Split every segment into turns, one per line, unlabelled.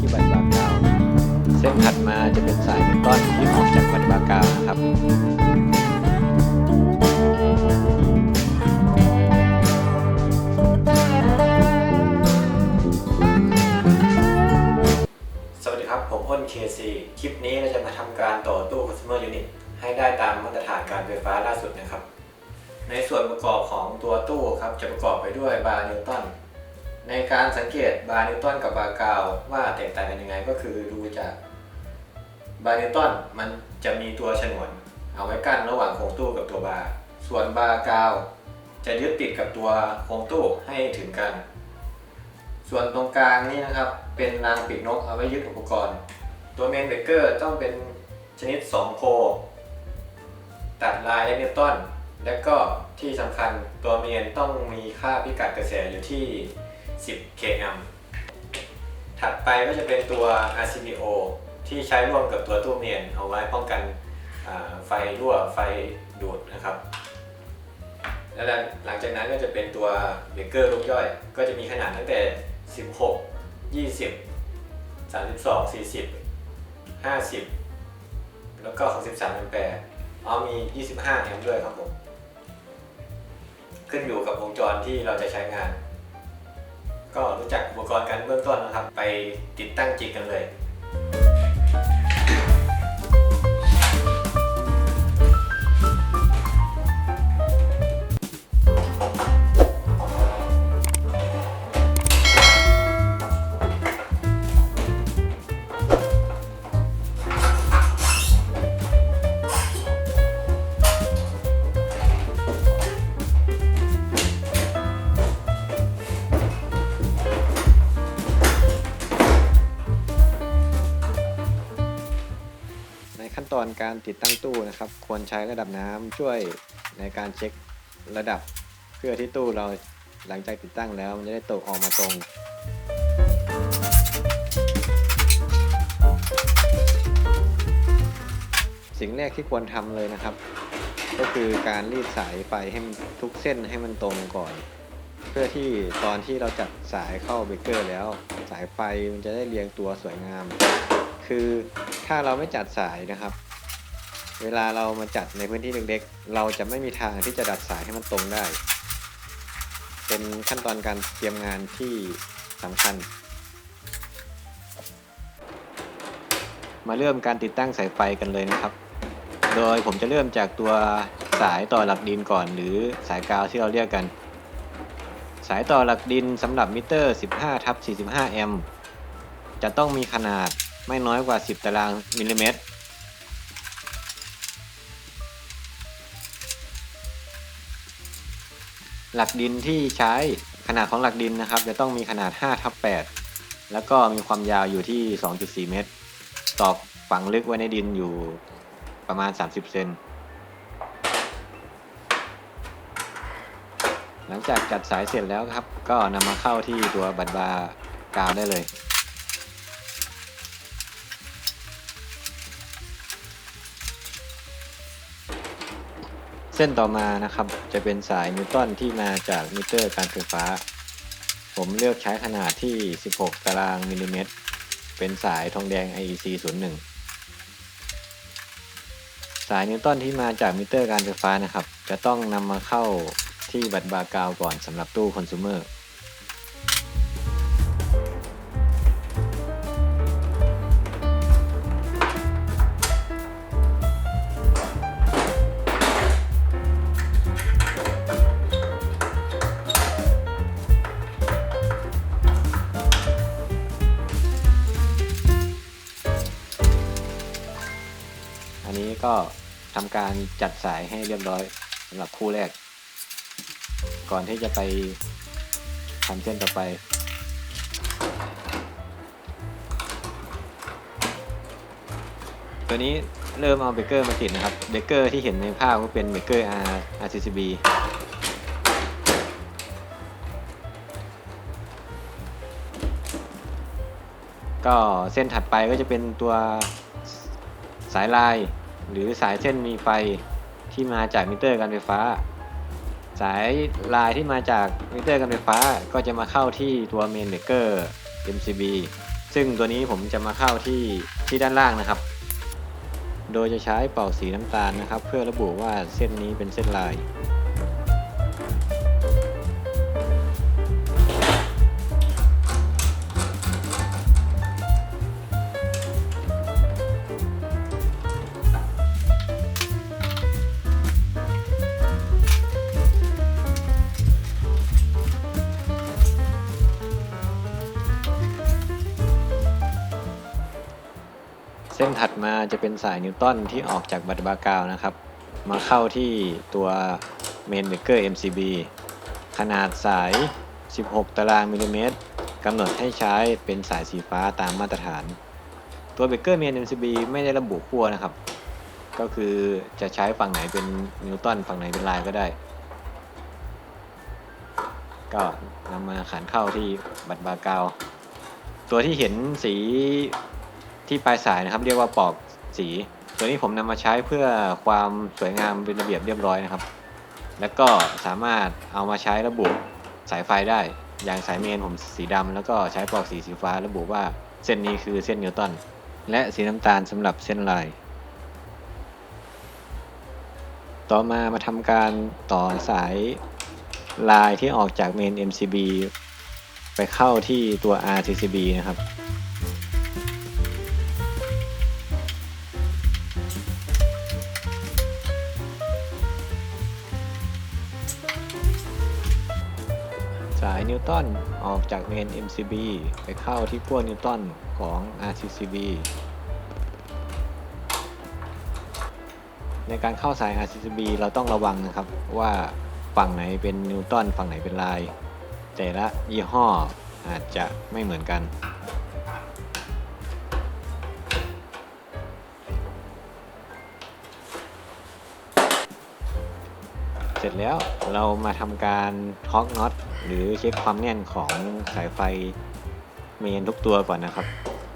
ที่บัตรบากาวเส้นถัดมาจะเป็นสายนิวตันที่ออกจากบัตรบากาวนะครับสวัสดีครับผมอ้น KC คลิปนี้เราจะมาทำการต่อตู้ Customer Unit ให้ได้ตามมาตรฐานการไฟฟ้าล่าสุดนะครับ ในส่วนประกอบของตัวตู้ครับ จะประกอบไปด้วยบาร์นิวตัน ในการสังเกตบาร์นิวตันกับบาร์กาวว่าแตกต่างกันยังไงก็คือดูจากบาร์นิวตันมันจะมีตัวฉนวน เอาไว้กั้นระหว่างโครงตู้กับตัวบาร์ส่วนบาร์กาวจะยึดติดกับตัวโครงตู้ให้ถึงกัน ส่วนตรงกลางนี่นะครับเป็นรางปีกนกเอาไว้ยึดอุปกรณ์ ตัวเมนเบเกอร์ต้องเป็นชนิด 2 โค ตัดลายและนิวตันและก็ที่สำคัญตัวเมนต้องมีค่าพิกัดกระแสอยู่ที่ 10 km ถัดไปก็จะเป็นตัว RCBO ที่ใช้ร่วมกับตัวตู้เมียน เอาไว้ป้องกันไฟรั่วไฟดูดนะครับ แล้วหลังจากนั้นก็จะเป็นตัวเบเกอร์ลูกย่อย ก็จะมีขนาดตั้งแต่ 16 20 32 40 50 แล้วก็ 63แอมแปร์เอามี 25แอมป์ด้วยครับผม ขึ้นอยู่กับวงจรที่เราจะใช้งาน ก็รู้จักอุปกรณ์กันเบื้องต้นนะครับ ไปติดตั้งจริงกันเลย ในขั้นตอนการติดตั้งตู้นะครับ ควรใช้ระดับน้ำช่วยในการเช็คระดับ เพื่อที่ตู้เราหลังจากติดตั้งแล้วมันจะได้ตกออกมาตรงสิ่งแรกที่ควรทำเลยนะครับ ก็คือการรีดสายไฟให้ทุกเส้นให้มันตรงก่อน เพื่อที่ตอนที่เราจัดสายเข้าเบรกเกอร์แล้ว สายไฟมันจะได้เรียงตัวสวยงาม คือถ้าเราไม่จัดสายนะครับ เวลาเรามาจัดในพื้นที่เล็กๆ เราจะไม่มีทางที่จะดัดสายให้มันตรงได้ เป็นขั้นตอนการเตรียมงานที่สำคัญ มาเริ่มการติดตั้งสายไฟกันเลยนะครับ โดยผมจะเริ่มจากตัวสายต่อหลักดินก่อนหรือสายกาวที่เราเรียกกัน สายต่อหลักดินสำหรับมิเตอร์ 15ทับ45 แอมป์จะต้องมีขนาดไม่น้อยกว่า 10 ตารางมิลลิเมตร หลักดินที่ใช้ขนาดของหลักดินนะครับ จะต้องมีขนาด5ทับ8แล้วก็มีความยาวอยู่ที่ 2.4 เมตร ตอกฝังลึกไว้ในดินอยู่ประมาณ 30 เซนหลังจากจัดสายเสร็จแล้วครับ ก็นำมาเข้าที่ตัวบัตรบาร์กาวได้เลย เส้นต่อมานะครับจะเป็นสายนิวตันที่มาจากมิเตอร์การไฟฟ้า ผมเลือกใช้ขนาดที่ 16 ตารางมิลลิเมตร เป็นสายทองแดง IEC 01 สายนิวตันที่มาจากมิเตอร์การไฟฟ้านะครับ จะต้องนำมาเข้าที่บัตรบาร์กาวก่อนสำหรับตู้คอน sumer ก็ทำการจัดสายให้เรียบร้อยสำหรับคู่แรก ก่อนที่จะไปทำเส้นต่อไปตัวนี้เริ่มเอาเบเกอร์มาติดนะครับ เบเกอร์ที่เห็นในภาพก็เป็นเบเกอร์ R RCCB ก็เส้นถัดไปก็จะเป็นตัวสายลาย หรือสายเส้นมีไฟที่มาจากมิเตอร์การไฟฟ้า สายลายที่มาจากมิเตอร์การไฟฟ้าก็จะมาเข้าที่ตัวเมนเบรกเกอร์ MCB ซึ่งตัวนี้ผมจะมาเข้าที่ที่ด้านล่างนะครับ โดยจะใช้เป่าสีน้ำตาลนะครับ เพื่อระบุว่าเส้นนี้เป็นเส้นลาย เส้นถัดมาจะเป็นสายนิวตันที่ออกจากบัตรบากาวนะครับ มาเข้าที่ตัวเมนเบเกอร์ MCB ขนาดสาย 16 ตารางมิลลิเมตรกำหนดให้ใช้เป็นสายสีฟ้าตามมาตรฐาน ตัวเบเกอร์เมน MCB ไม่ได้ระบุขั้วนะครับ ก็คือจะใช้ฝั่งไหนเป็นนิวตันฝั่งไหนเป็นลายก็ได้ ก็นำมาขันเข้าที่บัตรบากาว ตัวที่เห็นสี ที่ปลายสายนะครับ เรียกว่าปอกสี ตัวนี้ผมนำมาใช้เพื่อความสวยงามเป็นระเบียบเรียบร้อยนะครับ แล้วก็สามารถเอามาใช้ระบุสายไฟได้อย่างสายเมนผมสีดำแล้วก็ใช้ปอกสีสีฟ้าระบุว่าเส้นนี้คือเส้นนิวตันและสีน้ำตาลสำหรับเส้นลาย ต่อมามาทำการต่อสายลายที่ออกจากเมน MCB ไปเข้าที่ตัว RCCB นะครับ นิวตันออกจากเมน MCB ไปเข้าที่ขั้วนิวตันของ RCCB ในการเข้าสาย RCCB เราต้องระวังนะครับว่าฝั่งไหนเป็นนิวตันฝั่งไหนเป็นลาย แต่ละยี่ห้ออาจจะไม่เหมือนกัน เสร็จแล้วเรามาทำการท็อกน็อต หรือเช็คความแน่นของสายไฟเมนทุกตัวก่อนนะครับ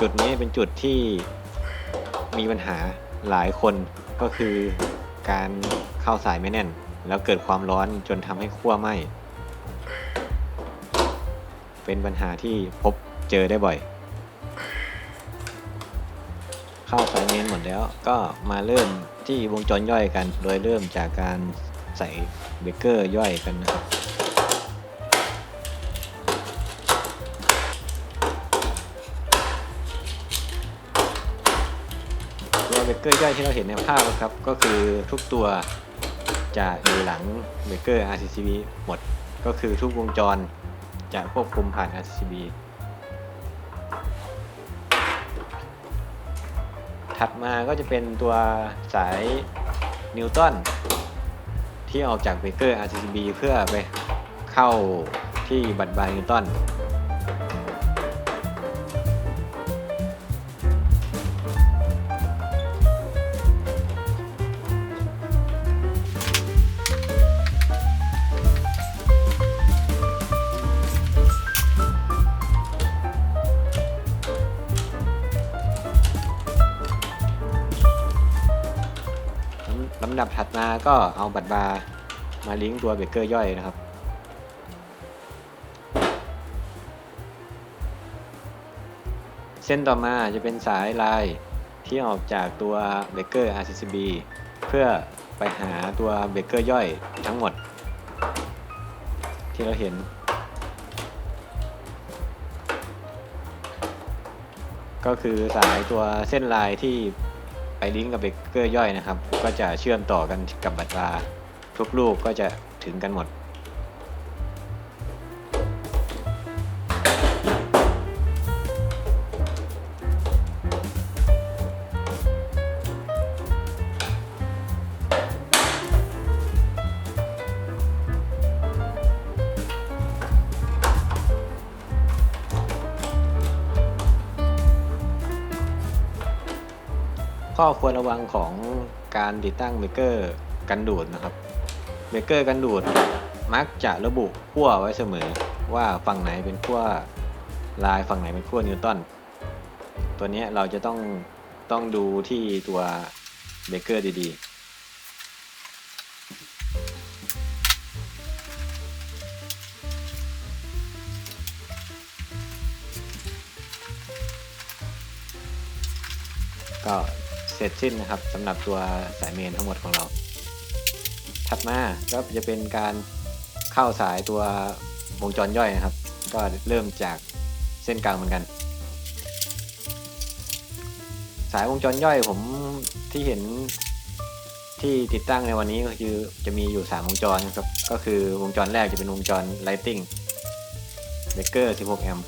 จุดนี้เป็นจุดที่มีปัญหาหลายคนก็คือการเข้าสายไม่แน่น แล้วเกิดความร้อนจนทำให้ขั้วไหม้เป็นปัญหาที่พบเจอได้บ่อย เข้าสายเมนหมดแล้วก็มาเริ่มที่วงจรย่อยกัน โดยเริ่มจากการใส่เบเกอร์ย่อยกันนะครับ ตัวเบเกอร์ย่อยที่เราเห็นในภาพนะครับ ก็คือทุกตัวจะอยู่หลังเบเกอร์ RCCB หมด ก็คือทุกวงจรจะควบคุมผ่าน RCCB ถัดมาก็จะเป็นตัวสายนิวตันที่ออกจากเบเกอร์ RCCB เพื่อไปเข้าที่บัตรบายนิวตัน มาก็เอาบัตรบาร์มาลิงก์ตัวเบเกอร์ย่อยนะครับ เส้นต่อมาจะเป็นสายลายที่ออกจากตัวเบเกอร์ RCCB เพื่อไปหาตัวเบเกอร์ย่อยทั้งหมด ที่เราเห็นก็คือสายตัวเส้นลายที่ ไปลิงก์กับเบเกอร์ย่อยนะครับ ก็จะเชื่อมต่อกันกับบัตรบาร์ทุกลูกก็จะถึงกันหมด ข้อควรระวังของการติดตั้งเบรกเกอร์กันดูดนะครับเบรกเกอร์กันดูดมักจะระบุขั้วไว้เสมอว่าฝั่งไหนเป็นขั้วลายฝั่งไหนเป็นขั้วนิวตันตัวนี้เราจะต้องต้องดูที่ตัวเบรกเกอร์ดีๆก็ ร็จสิ้นนะครับสำหรับตัวสายเมนทั้งหมดของเรา ถัดมาก็จะเป็นการเข้าสายตัววงจรย่อยนะครับ ก็เริ่มจากเส้นกลางเหมือนกัน สายวงจรย่อยผมที่เห็นที่ติดตั้งในวันนี้ก็คือจะมีอยู่ 3 วงจรนะครับ ก็คือวงจรแรกจะเป็นวงจร Lighting Breaker 16 แอมป์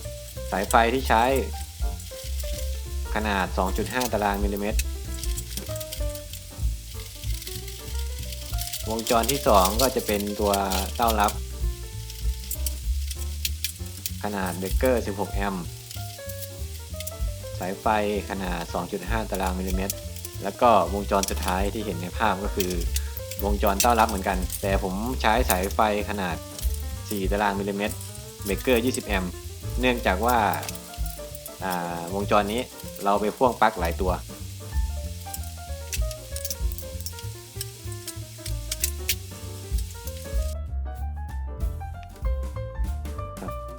สายไฟที่ใช้ขนาด 2.5 ตารางมิลลิเมตร วงจรที่ 2 ก็จะเป็นตัวเต้ารับ ขนาดเบเกอร์ 16 แอมป์สายไฟขนาด 2.5 ตารางมิลลิเมตร แล้วก็วงจรสุดท้ายที่เห็นในภาพก็คือ วงจรเต้ารับเหมือนกัน แต่ผมใช้สายไฟขนาด 4 ตารางมิลลิเมตรเบเกอร์ 20 แอมป์เนื่องจากว่าอ่าวงจรนี้เราไปพ่วงปลั๊กหลายตัว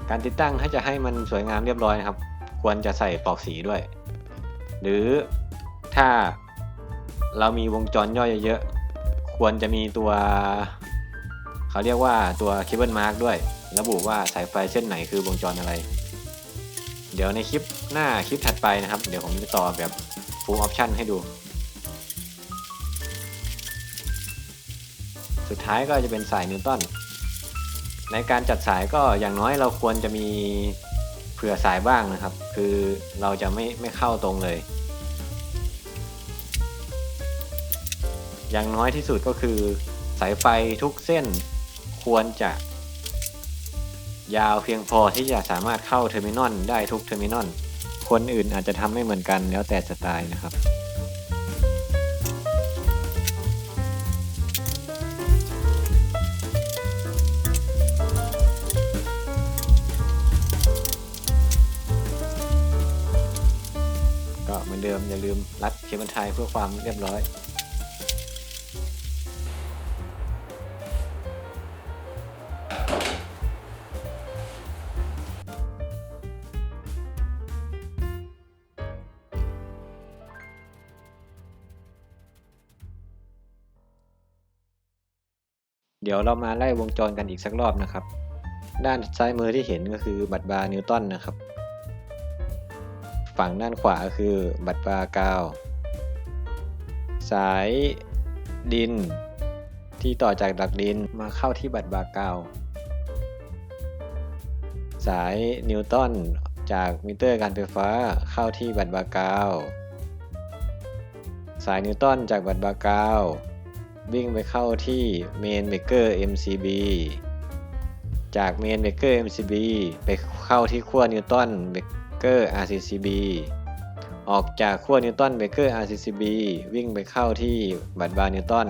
การติดตั้งถ้าจะให้มันสวยงามเรียบร้อยนะครับ ควรจะใส่ปลอกสีด้วย หรือถ้าเรามีวงจรย่อยเยอะๆควรจะมีตัว เขาเรียกว่าตัวเคเบิลมาร์กด้วย ระบุว่าสายไฟเส้นไหนคือวงจรอะไร เดี๋ยวในคลิปหน้าคลิปถัดไปนะครับ เดี๋ยวผมจะต่อแบบ full option ให้ดู สุดท้ายก็จะเป็นสายนิวตัน ในการจัดสายก็อย่างน้อยเราควรจะมีเผื่อสายบ้างนะครับ คือเราจะไม่ไม่เข้าตรงเลย อย่างน้อยที่สุดก็คือ สายไฟทุกเส้นควรจะยาวเพียงพอที่จะสามารถเข้าเทอร์มินอลได้ทุกเทอร์มินอลคนอื่นอาจจะทำไม่เหมือนกันแล้วแต่สไตล์นะครับ เหมือนเดิมอย่าลืมรัดเคเบิลไทยเพื่อความเรียบร้อย เดี๋ยวเรามาไล่วงจรกันอีกสักรอบนะครับ ด้านซ้ายมือที่เห็นก็คือบัตรบาร์นิวตันนะครับ ฝั่งด้านขวาคือบัตรบากาว สายดิน ที่ต่อจากดักดินมาเข้าที่บัตรบากาว สายนิวตันจากมิเตอร์การไฟฟ้าเข้าที่บัตรบากาว สายนิวตันจากบัตรบากาววิ่งไปเข้าที่เมนเบเกอร์ MCB จากเมนเบเกอร์ MCB ไปเข้าที่ขั้วนิวตัน เบเกอร์ RCCB ออกจากขั้วนิวตันเบเกอร์ RCCB วิ่งไปเข้าที่บัตรบาร์นิวตัน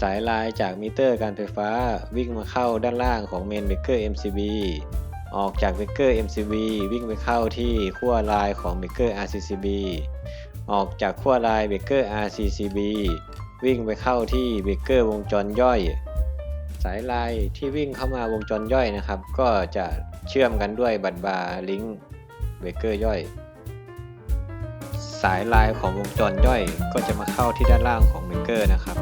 สายลายจากมิเตอร์การไฟฟ้าวิ่งมาเข้าด้านล่างของเมนเบเกอร์ MCB ออกจากเบเกอร์ MCB วิ่งไปเข้าที่ขั้วลายของเบเกอร์ RCCB ออกจากขั้วลายเบเกอร์ RCCB วิ่งไปเข้าที่เบเกอร์วงจรย่อย สายลายที่วิ่งเข้ามาวงจรย่อยนะครับ ก็จะ เชื่อมกันด้วยบัตรบาร์ลิงก์เบเกอร์ย่อย สายลายของวงจรย่อยก็จะมาเข้าที่ด้านล่างของเบเกอร์นะครับ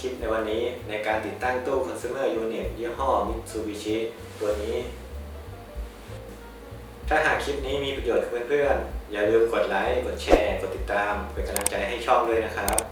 คลิปในวันนี้ในการติดตั้งตู้ consumer unit ยี่ห้อ Mitsubishi ตัวนี้ ถ้าหากคลิปนี้มีประโยชน์กับเพื่อนๆ อย่าลืมกดไลค์ กดแชร์ กดติดตาม เป็นกำลังใจให้ช่องด้วยนะครับ